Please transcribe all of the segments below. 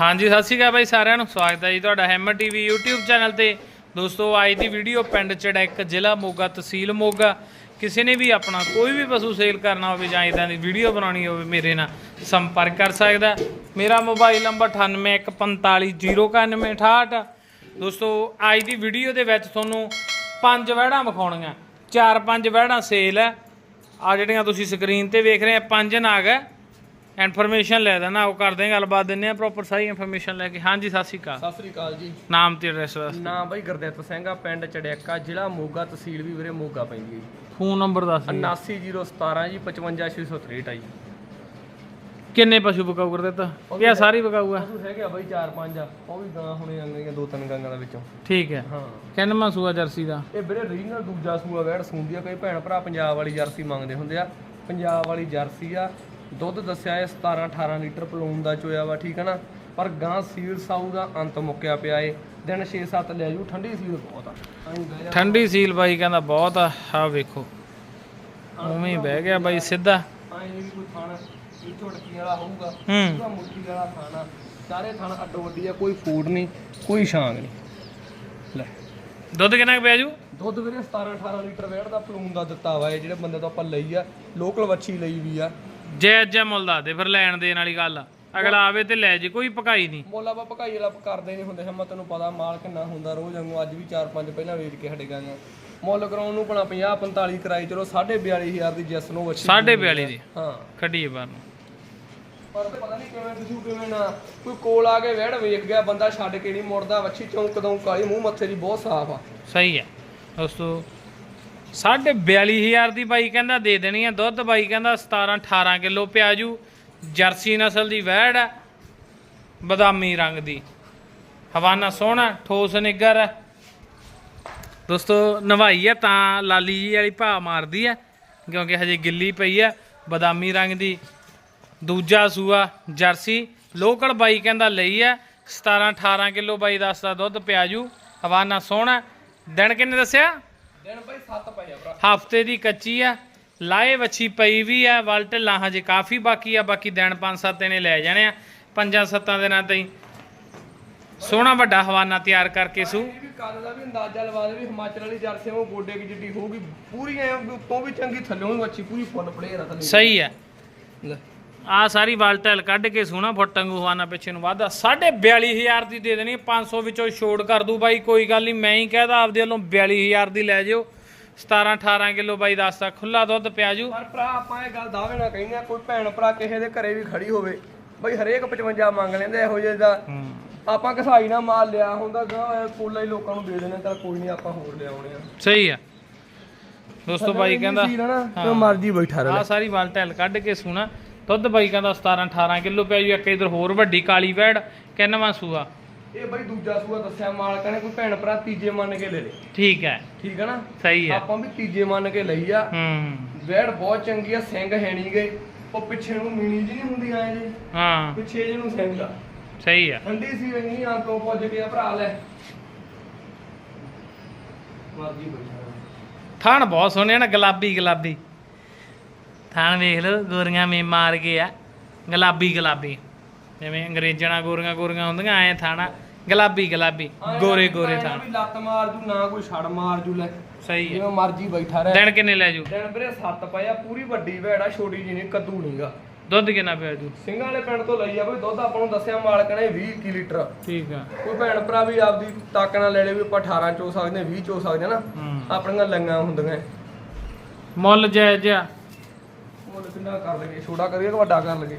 ਹਾਂਜੀ, ਸਤਿ ਸ਼੍ਰੀ ਅਕਾਲ ਬਾਈ ਸਾਰਿਆਂ ਨੂੰ। ਸਵਾਗਤ ਹੈ ਜੀ ਤੁਹਾਡਾ ਹੈਮਰ ਟੀਵੀ YouTube ਚੈਨਲ ਤੇ। ਦੋਸਤੋ, ਅੱਜ ਦੀ ਵੀਡੀਓ ਪਿੰਡ ਚੜੈਕ ਜ਼ਿਲ੍ਹਾ ਮੋਗਾ, ਤਹਿਸੀਲ ਮੋਗਾ। ਕਿਸੇ ਨੇ ਵੀ ਆਪਣਾ ਕੋਈ ਵੀ ਪਸ਼ੂ ਸੇਲ ਕਰਨਾ ਹੋਵੇ ਜਾਂ ਇਦਾਂ ਦੀ ਵੀਡੀਓ ਬਣਾਉਣੀ ਹੋਵੇ, ਮੇਰੇ ਨਾਲ ਸੰਪਰਕ ਕਰ ਸਕਦਾ ਮੇਰਾ ਮੋਬਾਈਲ ਨੰਬਰ 9815409168 ਦੋਸਤੋ, ਅੱਜ ਦੀ ਵੀਡੀਓ ਦੇ ਵਿੱਚ ਤੁਹਾਨੂੰ ਪੰਜ ਵਹਿੜਾਂ ਵਿਖਾਉਣੀਆਂ। ਚਾਰ ਪੰਜ ਵਹਿੜਾਂ ਸੇਲ ਹੈ। ਆ ਜਿਹੜੀਆਂ ਤੁਸੀਂ ਸਕਰੀਨ ਤੇ ਵੇਖ ਰਹੇ ਆ, ਪੰਜ ਨਾਗ ਹੈ। ਇਨਫੋਰਮੇਸ਼ਨ ਲੈ ਦੇਣਾ ਉਹ ਕਰਦੇ ਹਾਂ ਗੱਲਬਾਤ ਦਿੰਦੇ ਆ ਪ੍ਰੋਪਰ ਸਾਰੀ ਇਨਫੋਰਮੇਸ਼ਨ ਲੈ ਕੇ। ਹਾਂਜੀ ਸਤਿ ਸ਼੍ਰੀ ਅਕਾਲ। ਸਤਿ ਸ੍ਰੀ ਅਕਾਲ ਜੀ। ਨਾਮ ਤੇ ਐਡਰੈਸ ਨਾਮ ਬਾਈ ਗੁਰਦਿੱਤ ਸਿੰਘ ਆ ਪਿੰਡ ਚੜਿਆਕਾ ਜ਼ਿਲ੍ਹਾ ਮੋਗਾ ਤਹਿਸੀਲ ਵੀ ਵੀਰੇ ਮੋਗਾ ਪੈਂਦੀ ਹੈ ਫੋਨ ਨੰਬਰ ਦੱਸ ਜੀ 79017 ਜੀ 55663 ਆ ਜੀ। ਕਿੰਨੇ ਪਸ਼ੂ ਬਕਾਊ ਕਰ ਦਿੱਤਾ ਇਹ ਸਾਰੀ ਬਕਾਊ ਆ? ਪਸ਼ੂ ਹੈਗੇ ਆ ਬਾਈ 4-5 ਆ। ਉਹ ਵੀ ਗਾਂ ਹੁਣੇ ਆਂਗੀਆਂ ਦੋ ਤਿੰਨ ਗਾਂਾਂ ਦਾ ਵਿੱਚੋਂ। ਠੀਕ ਹੈ। ਹਾਂ। ਕਿੰਨਵਾਂ ਸੂਆ ਜਰਸੀ ਦਾ? ਇਹ ਵੀਰੇ ਰੀਜਨਲ ਦੂਜਾ ਸੂਆ ਵੈੜ ਸੂੰਦੀ ਆ ਕਈ ਭੈਣ ਭਰਾ ਪੰਜਾਬ ਵਾਲੀ ਜਰਸੀ ਮੰਗਦੇ ਹੁੰਦੇ ਆ। ਪੰਜਾਬ ਵਾਲੀ ਜਰਸੀ ਆ ਦੁੱਧ ਦੱਸਿਆ ਇਹ 17 18 ਲੀਟਰ ਪਲੂਨ ਦਾ ਚੋਇਆ ਵਾ ਠੀਕ ਹੈ ਨਾ? ਪਰ ਗਾਂ ਸੀਲ ਸਾਊ ਦਾ ਅੰਤ ਮੁੱਕਿਆ ਪਿਆ ਏ। ਦਿਨ 6-7 ਲੈ ਜੂ ਠੰਡੀ ਸੀਲ ਬਹੁਤ ਆ। ਠੰਡੀ ਸੀਲ ਬਾਈ ਕਹਿੰਦਾ ਬਹੁਤ ਆ ਆ ਵੇਖੋ। ਉਵੇਂ ਹੀ ਬਹਿ ਗਿਆ ਬਾਈ ਸਿੱਧਾ। ਐਂ ਨੀ ਵੀ ਕੋਈ ਇਹ ਵਾਲਾ ਹੋਊਗਾ ਹੂੰ। ਵਾਲਾ ਸਾਰੇ ਥਾਣਾ ਅੱਡੋ ਆ ਕੋਈ ਫੂਡ ਨਹੀਂ ਕੋਈ ਛਾਂਗ ਨਹੀਂ। ਲੈ। ਦੁੱਧ ਕਿੰਨਾ ਕੁ ਪਿਆ ਜੂ? ਦੁੱਧ ਵੀਰੇ 17 18 ਲੀਟਰ ਵੇੜ ਦਾ ਪਲੂਨ ਦਾ ਦਿੱਤਾ ਵਾ ਇਹ ਜਿਹੜੇ ਬੰਦੇ ਤੋਂ ਆਪਾਂ ਲਈ ਆ ਲੋਕਲ ਵੱਛੀ ਲਈ ਵੀ ਆ। ਜੈ ਜੈ ਮੁੱਲ ਦੱਸ ਦੇ ਫਿਰ ਲੈਣ ਦੇਣ ਵਾਲੀ ਗੱਲ ਆ। ਅਗਲਾ ਆਵੇ ਤੇ ਲੈ ਜੇ ਕੋਈ ਪਕਾਈ ਨਹੀਂ। ਮੁੱਲ ਆਪਾਂ ਭਕਾਈ ਵਾਲਾ ਕਰਦੇ ਨਹੀਂ ਹੁੰਦੇ ਹਮਾ ਤੈਨੂੰ ਪਤਾ ਮਾਲ ਕਿੰਨਾ ਹੁੰਦਾ ਰੋਜ਼ ਵਾਂਗੂ ਅੱਜ ਵੀ 4-5 ਪਹਿਲਾਂ ਵੇਚ ਕੇ ਹਟੇ ਗਏ ਮੁੱਲ ਕਰਾਉਣ ਨੂੰ ਭਲਾ 50 45 ਕਰਾਈ ਚਲੋ 42500 ਦੀ ਜਿਸ ਨੂੰ ਵੱਛੀ ਸਾਢੇ 42 ਦੀ। ਹਾਂ। ਕੱਢੀਏ ਬਾਹਰ ਨੂੰ। ਪਰ ਪਤਾ ਨਹੀਂ ਕਿਵੇਂ ਤੁਸੀਂ ਕਿਵੇਂ ਨਾ ਕੋਈ ਕੋਲ ਆ ਕੇ ਵਹਿੜ ਵੇਖ ਗਿਆ ਬੰਦਾ ਛੱਡ ਕੇ ਨਹੀਂ ਮੁੜਦਾ ਵੱਛੀ ਚੌਂਕ ਕਦੋਂ ਕਾਲੀ ਮੂੰਹ ਮੱਥੇ ਦੀ ਬਹੁਤ ਸਾਫ਼ ਆ। ਸਹੀ ਹੈ ਦੋਸਤੋ ਸਾਢੇ 42000 ਦੀ ਬਾਈ ਕਹਿੰਦਾ ਦੇ ਦੇਣੀ ਆ ਦੁੱਧ, ਬਾਈ ਕਹਿੰਦਾ 17 18 ਕਿਲੋ ਪਿਆਜੂ, ਜਰਸੀ ਨਸਲ ਦੀ ਵਹਿੜ ਹੈ ਬਦਾਮੀ ਰੰਗ ਦੀ। ਹਵਾਨਾ ਸੋਹਣਾ, ਠੋਸ ਨਿੱਗਰ ਹੈ ਦੋਸਤੋ, ਨਵਾਈ ਹੈ ਤਾਂ ਲਾਲੀ ਜੀ ਵਾਲੀ ਭਾ ਮਾਰਦੀ ਹੈ ਕਿਉਂਕਿ ਹਜੇ ਗਿੱਲੀ ਪਈ ਹੈ ਬਦਾਮੀ ਰੰਗ ਦੀ। ਦੂਜਾ ਸੂਆ, ਜਰਸੀ, ਲੋਕਲ ਬਾਈ ਕਹਿੰਦਾ ਲਈ ਹੈ 17 18 ਕਿਲੋ ਬਾਈ ਦੱਸਦਾ ਦੁੱਧ, ਪਿਆਜੂ, ਹਵਾਨਾ ਸੋਹਣਾ। ਦਿਨ ਕਿੰਨੇ ਦੱਸਿਆ? ਦਿਨ ਭਾਈ 7 ਪਏ ਆ ਭਰਾ। ਹਫ਼ਤੇ ਦੀ ਕੱਚੀ ਆ ਲਾਏ ਵੱਛੀ ਪਈ ਵੀ ਆ ਵਲ ਢਿੱਲਾਂ ਹਜੇ ਕਾਫੀ ਬਾਕੀ ਆ ਬਾਕੀ ਦਿਨ 5-7 ਨੇ ਲੈ ਜਾਣੇ ਆ ਪੰਜਾਂ ਸੱਤਾਂ ਦਿਨਾਂ ਤਾਈਂ। ਸੋਹਣਾ ਵੱਡਾ ਹਵਾਨਾ ਤਿਆਰ ਕਰਕੇ ਸੂ। ਇਹ ਵੀ ਕੱਦ ਦਾ ਵੀ ਅੰਦਾਜ਼ਾ ਲਵਾ ਦੇ ਵੀ ਹਿਮਾਚਲ ਵਾਲੀ ਜਰਸੀ ਉਹ ਗੋਡੇ ਕੀ ਜਿੱਡੀ ਹੋਊਗੀ ਪੂਰੀ ਐ ਉੱਤੋਂ ਵੀ ਚੰਗੀ ਥੱਲੋਂ ਵੀ ਵੱਛੀ ਪੂਰੀ ਫੁੱਲ ਪਲੇਅਰ ਆ ਥੱਲੇ। ਸਹੀ ਆ। ਲੈ। ਆ ਸਾਰੀ ਵਲ ਢਿੱਲ ਕੱਢ ਕੇ ਸੋਹਣਾ ਫੁੱਟ ਵਾਂਗੂ ਹਵਾਨਾ ਪਿੱਛੇ ਨੂੰ ਵਾਧਾ। 42000 ਦੀ ਦੇ ਦੇਣੀ 500 ਵਿੱਚੋਂ ਛੋੜ ਕਰ ਦੂ ਬਾਈ ਕੋਈ ਗੱਲ ਨਹੀਂ ਮੈਂ ਹੀ ਕਹਿਦਾ ਆਪਦੇ ਵੱਲੋਂ 42000 ਦੀ ਲੈ ਜਿਓ। 17 18 ਕਿਲੋ ਬਾਈ ਦੱਸਦਾ ਖੁੱਲਾ ਦੁੱਧ ਪਿਆਜੂ ਪਰ ਭਰਾ ਆਪਾਂ ਇਹ ਗੱਲ ਦਾਅਵੇ ਨਾਲ ਕਹਿੰਦੇ ਕੋਈ ਭੈਣ ਭਰਾ ਕਿਸੇ ਦੇ ਘਰੇ ਵੀ ਖੜੀ ਹੋਵੇ ਬਈ ਹਰੇਕ 55 ਮੰਗ ਲੈਂਦੇ ਇਹੋ ਜਿਹੇ ਦਾ। ਆਪਾਂ ਕਸਾਈ ਨਾਲ ਮਾਲ ਲਿਆ ਹੁੰਦਾ ਗਾ ਕੋਲਾ ਹੀ ਲੋਕਾਂ ਨੂੰ ਦੇ ਦੇਣੇ ਤਾਂ ਕੋਈ ਨਹੀਂ ਆਪਾਂ ਹੋਰ ਲਿਆਉਣੇ ਆ। ਸਹੀ ਆ। ਦੋਸਤੋ ਬਾਈ ਕਹਿੰਦਾ ਨਾ ਜੋ ਮਰਜ਼ੀ ਬੈਠਾ ਆ ਸਾਰੀ ਵਲ ਢਿੱਲ ਕੱਢ ਕੇ ਸੂਣਾ ਦੁੱਧ ਬਾਈ ਕਹਿੰਦਾ 17 18 ਕਿਲੋ ਪਿਆ ਜੀ ਇੱਕ ਇਧਰ ਹੋਰ ਵੱਡੀ ਕਾਲੀ ਵੈੜ ਕਿੰਨਵਾਂ ਸੂਆ? ਇਹ ਬਈ ਦੂਜਾ ਸੂਆ ਦੱਸਿਆ ਮਾਲਕਾਂ ਨੇ ਕੋਈ ਭੈਣ ਭਰਾ ਤੀਜੇ ਮੰਨ ਕੇ ਲੈ ਲੇ। ਠੀਕ ਹੈ। ਠੀਕ ਹੈ ਨਾ? ਸਹੀ ਹੈ। ਆਪਾਂ ਵੀ ਤੀਜੇ ਮੰਨ ਕੇ ਲਈ ਆ। ਹੂੰ। ਵੈੜ ਬਹੁਤ ਚੰਗੀ ਆ ਸਿੰਘ ਹੈ ਨੀ ਗਏ ਉਹ ਪਿੱਛੇ ਨੂੰ ਮੀਣੀ ਜੀ ਨਹੀਂ ਹੁੰਦੀ ਐ ਜੀ। ਹਾਂ। ਪਿੱਛੇ ਜਿਹਨੂੰ ਸਿੰਘ ਆ। ਸਹੀ ਹੈ ਠੰਡੀ ਸੀ ਨਹੀਂ ਆਂ ਤੋਂ ਪੁੱਜ ਗਿਆ ਭਰਾ ਲੈ। ਮਰਜ਼ੀ ਬੈਠਾ ਥਾਣ ਬਹੁਤ ਸੋਹਣੇ ਆ ਨਾ ਗੁਲਾਬੀ ਗੁਲਾਬੀ। ਥਾਣ ਵੇਖ ਲਓ ਗੋਰੀਆਂ ਮੇ ਮਾਰ ਕੇ ਆ। ਗੁਲਾਬੀ ਗੁਲਾਬੀ। ਜਿਵੇਂ ਅੰਗਰੇਜ਼ਾਂ ਨਾਲ ਗੋਰੀਆਂ ਗੋਰੀਆਂ ਹੁੰਦੀਆਂ ਐ ਥਾਣਾ। ਗੁਲਾਬੀ ਗੁਲਾਬੀ। ਗੋਰੇ ਗੋਰੇ ਥਾਣ ਵੀ ਲੱਤ ਮਾਰ ਜੂ ਨਾ ਕੋਈ ਛੜ ਮਾਰ ਜੂ ਲੈ। ਸਹੀ ਹੈ। ਜਿਵੇਂ ਮਰਜ਼ੀ ਬੈਠਾ ਰਹਿ। ਦਿਨ ਕਿੰਨੇ ਲੈ ਜੂ? ਦਿਨ ਵੀਰੇ ਸੱਤ ਪਏ ਆ ਪੂਰੀ ਵੱਡੀ ਭੈੜਾ ਛੋਟੀ ਜੀ ਨਹੀਂ ਕੱਦੂ ਨਹੀਂਗਾ। ਦੁੱਧ ਕਿੰਨਾ ਪਿਆ ਜੂ? ਸਿੰਘਾਂ ਵਾਲੇ ਪਿੰਡ ਤੋਂ ਲਈ ਆ ਬਈ ਦੁੱਧ ਆਪਾਂ ਨੂੰ ਦੱਸਿਆ ਮਾਲਕ ਨੇ 20 ਕੀ ਲੀਟਰ। ਠੀਕ ਆ। ਕੋਈ ਭੈਣ ਭਰਾ ਵੀ ਆਪਦੀ ਤਾਕ ਨਾਲ ਲੈ ਲੇ ਵੀ ਆਪਾਂ 18 ਚੋ ਸਕਦੇ ਹਾਂ 20 ਚੋ ਸਕਦੇ ਨਾ। ਆਪਣੀਆਂ ਲੰਗਾਂ ਹੁੰਦੀਆਂ। ਮੁੱਲ ਜਾਇਜ਼ ਆ। ਕਿੰਨਾ ਕਰ ਲਗੇ ਛੋਟਾ ਕਰੀਏ ਕਿ ਵੱਡਾ ਕਰ ਲਗੇ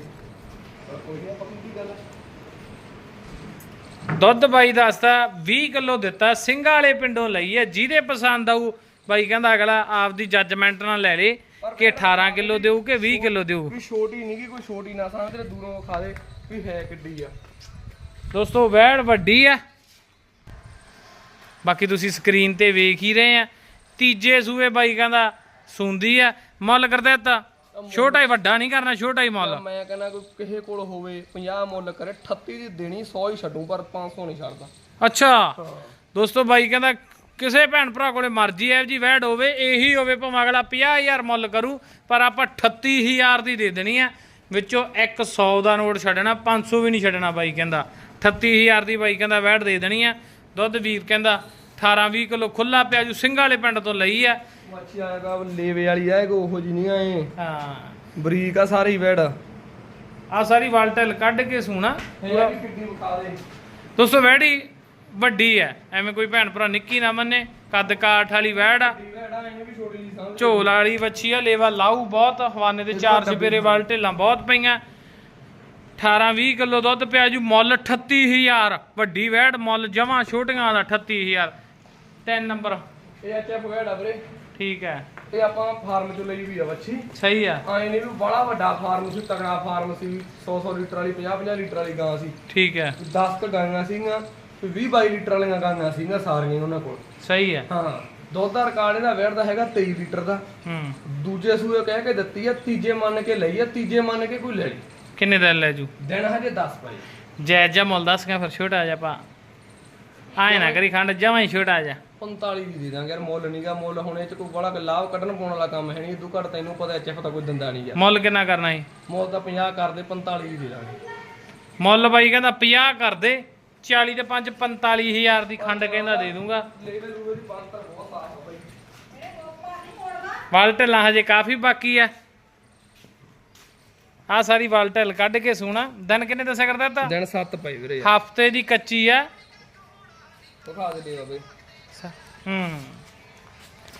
ਕੋਈ ਨਹੀਂ ਆਪਾਂ ਕੀ ਗੱਲ ਦੁੱਧ ਬਾਈ ਦੱਸਦਾ 20 ਕਿਲੋ ਦਿੱਤਾ ਸਿੰਘਾਂ ਵਾਲੇ ਪਿੰਡੋਂ ਲਈ ਹੈ ਜਿਹਦੇ ਪਸੰਦ ਆਊ ਬਾਈ ਕਹਿੰਦਾ ਅਗਲਾ ਆਪਦੀ ਜੱਜਮੈਂਟ ਨਾਲ ਲੈ ਲੇ ਕਿ 18 ਕਿਲੋ ਦੇਊ ਕਿ 20 ਕਿਲੋ ਦੇਊ? ਕੋਈ ਛੋਟੀ ਨਹੀਂ ਗੀ ਕੋਈ ਛੋਟੀ ਨਾ ਸਮਝ ਤੇ ਦੂਰੋਂ ਖਾ ਦੇ ਵੀ ਹੈ ਕਿੱਡੀ ਆ। ਦੋਸਤੋ ਵੈੜ ਵੱਡੀ ਆ। ਬਾਕੀ ਤੁਸੀਂ ਸਕਰੀਨ ਤੇ ਵੇਖ ਹੀ ਰਹੇ ਆ। ਤੀਜੇ ਸੂਏ ਬਾਈ ਕਹਿੰਦਾ ਸੁੰਦੀ ਆ। ਮੁੱਲ ਕਰਦਾ ਤਾਂ ਛੋਟਾ ਹੀ ਵੱਡਾ ਨਹੀਂ ਕਰਨਾ ਛੋਟਾ ਹੀ ਮੁੱਲ। ਮੈਂ ਕਹਿੰਦਾ ਕੋਈ ਕਿਸੇ ਕੋਲ ਹੋਵੇ 50 ਮੁੱਲ ਕਰੇ 38 ਦੀ ਦੇਣੀ 100 ਹੀ ਛੱਡੂ ਪਰ 500 ਨਹੀਂ ਛੱਡਦਾ। ਅੱਛਾ। ਦੋਸਤੋ ਬਾਈ ਕਹਿੰਦਾ ਕਿਸੇ ਭੈਣ ਭਰਾ ਕੋਲੇ ਮਰਜ਼ੀ ਐ ਜੀ ਵੈੜ ਹੋਵੇ ਇਹੀ ਹੋਵੇ ਭਾਵੇਂ ਅਗਲਾ 50000 ਮੁੱਲ ਕਰੂ ਪਰ ਆਪਾਂ 38000 ਦੀ ਦੇ ਦੇਣੀ ਆ। ਵਿੱਚੋਂ 100 ਦਾ ਨੋਟ ਛੱਡਣਾ 500 ਵੀ ਨਹੀਂ ਛੱਡਣਾ ਬਾਈ ਕਹਿੰਦਾ। 38000 ਦੀ ਬਾਈ ਕਹਿੰਦਾ ਵੈੜ ਦੇ ਦੇਣੀ ਆ। ਦੁੱਧ ਵੀਰ ਕਹਿੰਦਾ 18 20 ਕਿਲੋ ਖੁੱਲਾ ਪਿਆ ਜੂ ਸਿੰਘ ਵਾਲੇ ਪਿੰਡ ਤੋਂ ਲਈ ਆ। ਮੱਛੀ ਆਏਗਾ ਲੇਵੇ ਵਾਲੀ ਆਏਗਾ ਉਹੋ ਜੀ ਨਹੀਂ ਆਏ ਹਾਂ। ਬਰੀਕ ਆ ਸਾਰੀ ਵੈੜ ਆ ਸਾਰੀ ਵਾਲਟਲ ਕੱਢ ਕੇ ਸੂਣਾ। ਪੂਰਾ ਕਿੱਡੀ ਵਿਖਾ ਦੇ। ਦੋਸਤੋ ਵੈੜੀ ਵੱਡੀ ਐ ਐਵੇਂ ਕੋਈ ਭੈਣ ਭਰਾ ਨਿੱਕੀ ਨਾ ਮੰਨੇ ਕੱਦ ਕਾਠ ਵਾਲੀ ਵੈੜ ਆ। ਆ ਝੋਲ ਵਾਲੀ ਵੱਛੀ ਆ ਲੇਵਾ ਲਾਊ ਬਹੁਤ ਹਵਾਨੇ ਦੇ ਚਾਰ ਚਪੇਰੇ ਵਾਲ ਢੇਲਾਂ ਬਹੁਤ ਪਈਆਂ। 18 20 ਕਿਲੋ ਦੁੱਧ ਪਿਆ ਜੂ ਮੁੱਲ 38000 ਵੱਡੀ ਵੈੜ ਮੁੱਲ ਜਮਾ ਛੋਟੀਆਂ ਦਾ 38000 ਤਿੰਨ ਨੰਬਰ। ਇਹ ਐਚਐਫ ਵੈੜ ਆ ਵੀਰੇ। ਠੀਕ ਹੈ। ਇਹ ਆਪਾਂ ਫਾਰਮ ਚੋਂ ਲਈ ਵੀ ਆ ਬੱਚੀ ਸਹੀ ਆ। ਆਏ ਨੇ ਵੀ ਬੜਾ ਵੱਡਾ ਫਾਰਮ ਸੀ ਤਗੜਾ ਫਾਰਮ ਸੀ 100 100 ਲੀਟਰ ਵਾਲੀ 50 50 ਲੀਟਰ ਵਾਲੀ ਗਾਂ ਸੀ। ਠੀਕ ਹੈ। 10 ਕ ਗਾਂਆਂ ਸੀਗੀਆਂ ਤੇ 20 22 ਲੀਟਰ ਵਾਲੀਆਂ ਗਾਂਆਂ ਸੀਗੀਆਂ ਸਾਰੀਆਂ ਉਹਨਾਂ ਕੋਲ। ਸਹੀ ਹੈ ਹਾਂ। ਦੁੱਧ ਦਾ ਰਿਕਾਰਡ ਇਹਦਾ ਵੈੜ ਦਾ ਹੈਗਾ 23 ਲੀਟਰ ਦਾ। ਹੂੰ। ਦੂਜੇ ਸੂਏ ਕਹਿ ਕੇ ਦਿੱਤੀ ਆ ਤੀਜੇ ਮੰਨ ਕੇ ਲਈ ਆ ਤੀਜੇ ਮੰਨ ਕੇ ਕੋਈ ਲੈ ਲਈ। ਕਿੰਨੇ ਦਿਨ ਲੈ ਜੂ? ਦਿਨ ਹਜੇ 10 ਪਏ ਜਾਇਜ਼ ਜਾ ਮੁੱਲ ਦੱਸ ਕੇ ਫਿਰ ਛੋਟਾ ਜਾ ਪਾ। ਆਏ ਨਾ ਕਰੀ ਖੰਡ ਜਮਾ ਹੀ ਛੋਟਾ ਜਾ 45 ਦੀ ਦੇ ਦਾਂਗੇ ਯਾਰ ਮੁੱਲ ਨਹੀਂਗਾ ਮੁੱਲ ਹੁਣ ਇਹ ਚ ਕੋਈ ਬੜਾ ਲਾਭ ਕੱਢਣ ਪਾਉਣ ਵਾਲਾ ਕੰਮ ਹੈ ਨਹੀਂ ਤੂੰ ਘੱਟ ਤੈਨੂੰ ਪਤਾ ਐਚਐਫ ਤਾਂ ਕੋਈ ਦਿੰਦਾ ਨਹੀਂ ਯਾਰ ਮੁੱਲ ਕਿੰਨਾ ਕਰਨਾ ਸੀ? ਮੁੱਲ ਤਾਂ 50 ਕਰਦੇ 45 ਦੀ ਦੇ ਦਾਂਗੇ। ਮੁੱਲ ਬਾਈ ਕਹਿੰਦਾ 50 ਕਰ ਦੇ 40 ਤੇ 5 45000 ਦੀ ਖੰਡ ਕਹਿੰਦਾ ਦੇ ਦੂੰਗਾ। ਲੈ ਲੈ ਦੂਗੇ ਦੀ ਬੰਦ ਤਾਂ ਬਹੁਤ ਸਾਫ਼ ਆ ਬਾਈ। ਵਾਲ ਢਿੱਲਾਂ ਹਜੇ ਕਾਫੀ ਬਾਕੀ ਆ। ਆ ਸਾਰੀ ਵਾਲ ਢਿੱਲ ਕੱਢ ਕੇ ਸੂਣਾ ਦਿਨ ਕਿੰਨੇ ਦੱਸਿਆ ਕਰਦਾ ਤਾ? ਦਿਨ 7 ਪਏ ਵੀਰੇ। ਹਫ਼ਤੇ ਦੀ ਕੱਚੀ ਆ। ਦਿਖਾ ਦੇ ਦੇਵਾ ਬਈ ਹੂੰ।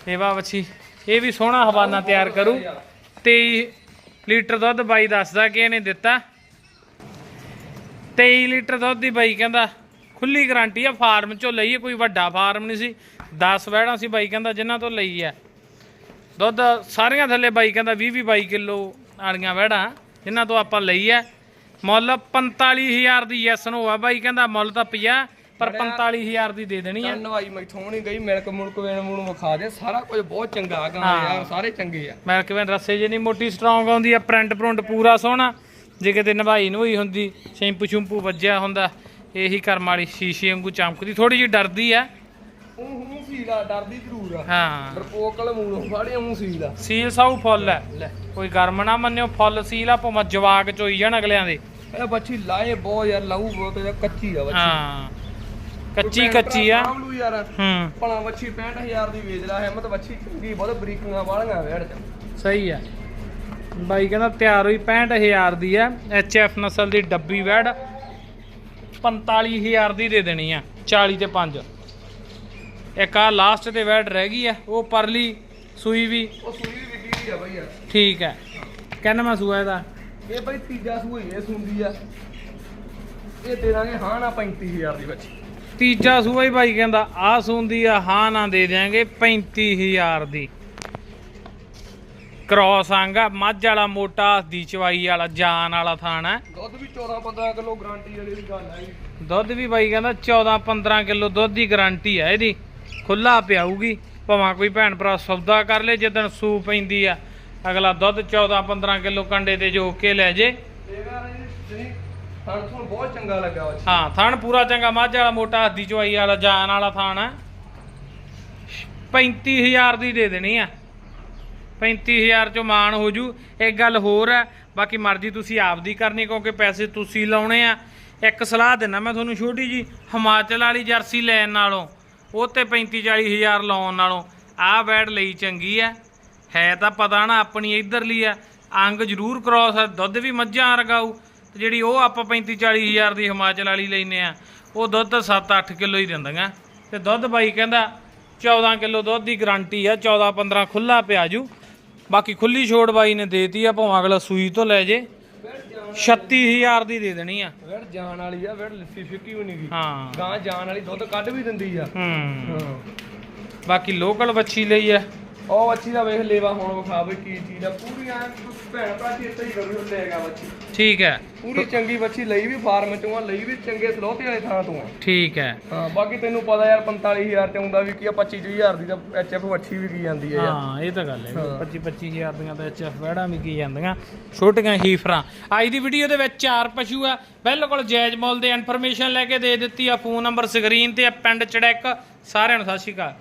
ਇਹ ਵਾ ਬੱਚੀ, ਇਹ ਵੀ ਸੋਹਣਾ ਹਵਾਨਾ ਤਿਆਰ ਕਰੂ। 23 ਲੀਟਰ ਦੁੱਧ ਬਾਈ ਦੱਸਦਾ ਕਿ ਇਹਨੇ ਦਿੱਤਾ। 23 ਲੀਟਰ ਦੁੱਧ ਦੀ ਬਾਈ ਕਹਿੰਦਾ, ਖੁੱਲੀ ਗਾਰੰਟੀ ਆ ਫਾਰਮ ਚੋਂ ਲਈ ਕੋਈ ਵੱਡਾ ਫਾਰਮ ਨਹੀਂ ਸੀ। 10 ਵਹਿੜਾਂ ਸੀ ਬਾਈ ਕਹਿੰਦਾ, ਜਿਨ੍ਹਾਂ ਤੋਂ ਲਈ ਆ। ਦੁੱਧ ਸਾਰੀਆਂ ਥੱਲੇ ਬਾਈ ਕਹਿੰਦਾ 20 20 22 ਕਿਲੋ ਵਾਲੀਆਂ ਵਹਿੜਾਂ, ਜਿਨ੍ਹਾਂ ਤੋਂ ਆਪਾਂ ਲਈ ਆ। ਮੁੱਲ 45000 ਦੀ ਯੈਸ ਨੂੰ ਆ। ਬਾਈ ਕਹਿੰਦਾ ਮੁੱਲ ਤਾਂ 50 ਪਰ 45000 ਦੀ ਦੇ ਦੇਣੀ ਆ। ਨਵਾਈ ਮੈਥੋਂ ਨਹੀਂ ਗਈ ਮਿਲਕ ਮੁਲਕ ਵੇਣ ਮੂਣ ਵਿਖਾ ਦੇ ਸਾਰਾ ਕੁਝ ਬਹੁਤ ਚੰਗਾ ਗਾਂ। ਯਾਰ ਸਾਰੇ ਚੰਗੇ ਆ। ਮੈਂ ਕਿਵੇਂ ਰੱਸੇ ਜੇ ਨਹੀਂ ਮੋਟੀ ਸਟਰੋਂਗ ਆਉਂਦੀ ਆ ਪ੍ਰਿੰਟ ਪ੍ਰਿੰਟ ਪੂਰਾ ਸੋਹਣਾ। ਜੇ ਕਿਤੇ ਨਵਾਈ ਨਵਈ ਹੁੰਦੀ ਸ਼ੈਂਪੂ ਸ਼ੈਂਪੂ ਵੱਜਿਆ ਹੁੰਦਾ ਇਹੀ ਕਰਮ ਵਾਲੀ ਸ਼ੀਸ਼ੇ ਵਾਂਗੂ ਚਮਕਦੀ ਥੋੜੀ ਜਿਹੀ ਡਰਦੀ ਆ। ਉਹ ਹੂੰ ਸੀਲਾ ਡਰਦੀ ਜ਼ਰੂਰ ਆ। ਹਾਂ। ਡਰਪੋਕ ਵਾਲੇ ਮੂੰਹ ਫਾੜੇ ਹੂੰ ਸੀਲਾ ਸੀਲ ਸਾਊ ਫੁੱਲ ਹੈ ਕੋਈ ਗਰਮ ਨਾ ਮੰਨਿਓ ਫੁੱਲ ਸੀਲ ਆ ਭਾਵੇਂ ਜਵਾਕ ਚੋਈ ਜਾਣ ਅਗਲਿਆਂ ਦੇ। ਇਹ ਬੱਚੀ ਲਾਏ ਬਹੁਤ ਯਾਰ ਲਾਊ ਬਹੁਤ ਕੱਚੀ ਆ ਬੱਚੀ। ਹਾਂ। ਕੱਚੀ ਕੱਚੀ ਆ। ਲੂ ਯਾਰ। ਹੂੰ। ਭਲਾ ਬੱਚੀ 65000 ਦੀ ਵੇਚ ਰਿਹਾ ਹਿੰਮਤ ਬੱਚੀ ਚੰਗੀ ਬਹੁਤ ਬਰੀਕੀਆਂ ਵਾਲੀਆਂ ਵੇੜ ਚ। ਸਹੀ ਆ। ਬਾਈ ਕਹਿੰਦਾ ਤਿਆਰ ਹੋਈ 65000 ਦੀ ਆ ਐਚ ਐਫ ਨਸਲ ਦੀ ਡੱਬੀ ਵੈੜ। 45000 ਦੀ ਦੇ ਦੇਣੀ ਆ 40 ਤੇ 5 ਇੱਕ ਆ ਲਾਸਟ ਤੇ ਵੈੜ ਰਹਿ ਗਈ ਆ ਉਹ ਪਰਲੀ ਸੂਈ ਵੀ। ਉਹ ਸੂਈ ਵੀ ਵਿਕੀ ਆ ਬਈ ਯਾਰ। ਠੀਕ ਹੈ ਕਹਿੰਦਾ ਮੈਂ ਸੂਆ ਇਹਦਾ। ਇਹ ਬਈ ਤੀਜਾ ਸੂਈ ਇਹ ਸੁੰਦੀ ਆ। ਇਹ ਦੇ ਦਾਂਗੇ ਹਾਂ ਨਾ 35000 ਦੀ ਬੱਚੀ ਤੀਜਾ ਸੂਆ ਹੀ ਬਾਈ ਕਹਿੰਦਾ ਆ ਸੂੰਦੀ ਆ ਹਾਂ ਨਾ ਦੇ ਦਿਆਂਗੇ 35000 ਦੀ। ਕ੍ਰੋਸ ਆਂਗਾ ਮੱਝ ਵਾਲਾ ਮੋਟਾ ਦੀ ਚਵਾਈ ਵਾਲਾ ਜਾਨ ਵਾਲਾ ਥਾਣਾ ਹੈ। ਦੁੱਧ ਵੀ 14 15 ਕਿਲੋ ਗਾਰੰਟੀ ਵਾਲੀ ਦੀ ਗੱਲ ਜੀ। ਦੁੱਧ ਵੀ ਬਾਈ ਕਹਿੰਦਾ 14 15 ਕਿਲੋ ਦੁੱਧ ਦੀ ਗਾਰੰਟੀ ਆ ਇਹਦੀ। ਖੁੱਲਾ ਪਿਆਊਗੀ। ਭਾਵੇਂ ਕੋਈ ਭੈਣ ਭਰਾ ਸੌਦਾ ਕਰ ਲੇ ਜਦੋਂ ਸੂ ਪੈਂਦੀ ਆ। ਅਗਲਾ ਦੁੱਧ 14 15 ਕਿਲੋ ਕੰਡੇ ਤੇ ਜੋ ਕੇ ਲੈ ਜੇ। ਹਾਂ ਤੁਹਾਨੂੰ ਬਹੁਤ ਚੰਗਾ ਲੱਗਾ ਬੱਚੀ ਹਾਂ, ਥਣ ਪੂਰਾ ਚੰਗਾ, ਮੱਝ ਵਾਲਾ ਮੋਟਾ, ਹੱਦੀ ਚਵਾਈ ਵਾਲਾ, ਜਾਨ ਵਾਲਾ ਥਾਣ ਆ 35000 ਦੀ ਦੇ ਦੇਣੀ ਆ 35000 ਚੋਂ ਮਾਨ ਹੋ ਜੂ। ਇੱਕ ਗੱਲ ਹੋਰ ਹੈ, ਬਾਕੀ ਮਰਜ਼ੀ ਤੁਸੀਂ ਆਪਦੀ ਕਰਨੀ, ਕਿਉਂਕਿ ਪੈਸੇ ਤੁਸੀਂ ਲਾਉਣੇ ਆ। ਇੱਕ ਸਲਾਹ ਦਿੰਦਾ ਮੈਂ ਤੁਹਾਨੂੰ ਛੋਟੀ ਜੀ ਹਿਮਾਚਲ ਵਾਲੀ ਜਰਸੀ ਲੈਣ ਨਾਲੋਂ, ਉਹ ਤੇ 35 40000 ਲਾਉਣ ਨਾਲੋਂ, ਆਹ ਬੈਡ ਲਈ ਚੰਗੀ ਆ ਹੈ ਤਾਂ ਪਤਾ ਨਾ, ਆਪਣੀ ਇਧਰਲੀ ਆ ਅੰਗ ਜ਼ਰੂਰ ਕ੍ਰੋਸ ਆ ਦੁੱਧ ਵੀ ਮੱਝਾਂ ਰਗਾਊ ਤੇ ਜਿਹੜੀ ਉਹ ਆਪਾਂ 35 40000 ਦੀ ਹਿਮਾਚਲ ਵਾਲੀ ਲੈਨੇ ਆ ਉਹ ਦੁੱਧ 7-8 ਕਿਲੋ ਹੀ ਦਿੰਦੀਆਂ ਤੇ ਦੁੱਧ ਬਾਈ ਕਹਿੰਦਾ 14 ਕਿਲੋ ਦੁੱਧ ਦੀ ਗਾਰੰਟੀ ਆ 14 15 ਖੁੱਲਾ ਪਿਆ ਜੂ। ਬਾਕੀ ਖੁੱਲੀ ਛੋੜ ਬਾਈ ਨੇ ਦੇਤੀ ਆ ਭਾਵੇਂ ਅਗਲਾ ਸੂਈ ਤੋਂ ਲੈ ਜੇ। 36000 ਦੀ ਦੇ ਦੇਣੀ ਆ। ਵੇੜ ਜਾਣ ਵਾਲੀ ਆ ਵੇੜ ਲੱਸੀ ਫਿੱਕੀ ਵੀ ਨਹੀਂ ਗਈ ਹਾਂ। ਗਾਂ ਜਾਣ ਵਾਲੀ ਦੁੱਧ ਕੱਢ ਵੀ ਦਿੰਦੀ ਆ। ਹਾਂ। ਬਾਕੀ ਲੋਕਲ ਵੱਛੀ ਲਈ ਆ। ਉਹ ਬੱਚੀ ਦਾ ਵੇਖ ਲੇਵਾ ਹੁਣ ਵਿਖਾ ਬਈ ਕੀ ਚੀਜ਼ ਆ। ਪੂਰੀ ਐਂ ਭੈਣ ਭਰਾ ਚੇਤਾ ਹੀ ਕਰੂ ਲੈ ਗਿਆ ਬੱਚੀ। ਠੀਕ ਹੈ। ਪੂਰੀ ਚੰਗੀ ਬੱਚੀ ਲਈ ਵੀ ਫਾਰਮ ਚੋਂ ਆ ਲਈ ਵੀ ਚੰਗੇ ਸਲੋਤੇ ਵਾਲੇ ਥਾਂ ਤੋਂ ਆ। ਠੀਕ ਹੈ। ਹਾਂ ਬਾਕੀ ਤੈਨੂੰ ਪਤਾ ਯਾਰ 45000 ਚ ਆਉਂਦਾ ਵੀ ਕੀ ਆ 25 20000 ਦੀ ਤਾਂ ਐਚਐਫ ਵੱਛੀ ਵੀ ਕੀ ਜਾਂਦੀ ਹੈ ਯਾਰ। ਹਾਂ ਇਹ ਤਾਂ ਗੱਲ ਹੈ ਹਾਂ। 25 25000 ਦੀਆਂ ਤਾਂ ਐਚਐਫ ਵੈੜਾਂ ਵੀ ਕੀ ਜਾਂਦੀਆਂ ਛੋਟੀਆਂ ਹੀਫਰਾਂ। ਅੱਜ ਦੀ ਵੀਡੀਓ ਦੇ ਵਿੱਚ ਚਾਰ ਪਸ਼ੂ ਆ ਬਿਲਕੁਲ ਜਾਇਜ਼ ਮੁੱਲ ਦੇ ਇਨਫੋਰਮੇਸ਼ਨ ਲੈ ਕੇ ਦੇ ਦਿੱਤੀ ਆ ਫੋਨ ਨੰਬਰ ਸਕਰੀਨ ਤੇ ਆ ਪਿੰਡ ਚੜੈਕ ਸਾਰਿਆਂ ਨੂੰ ਸਤਿ ਸ਼੍ਰੀ ਅਕਾਲ।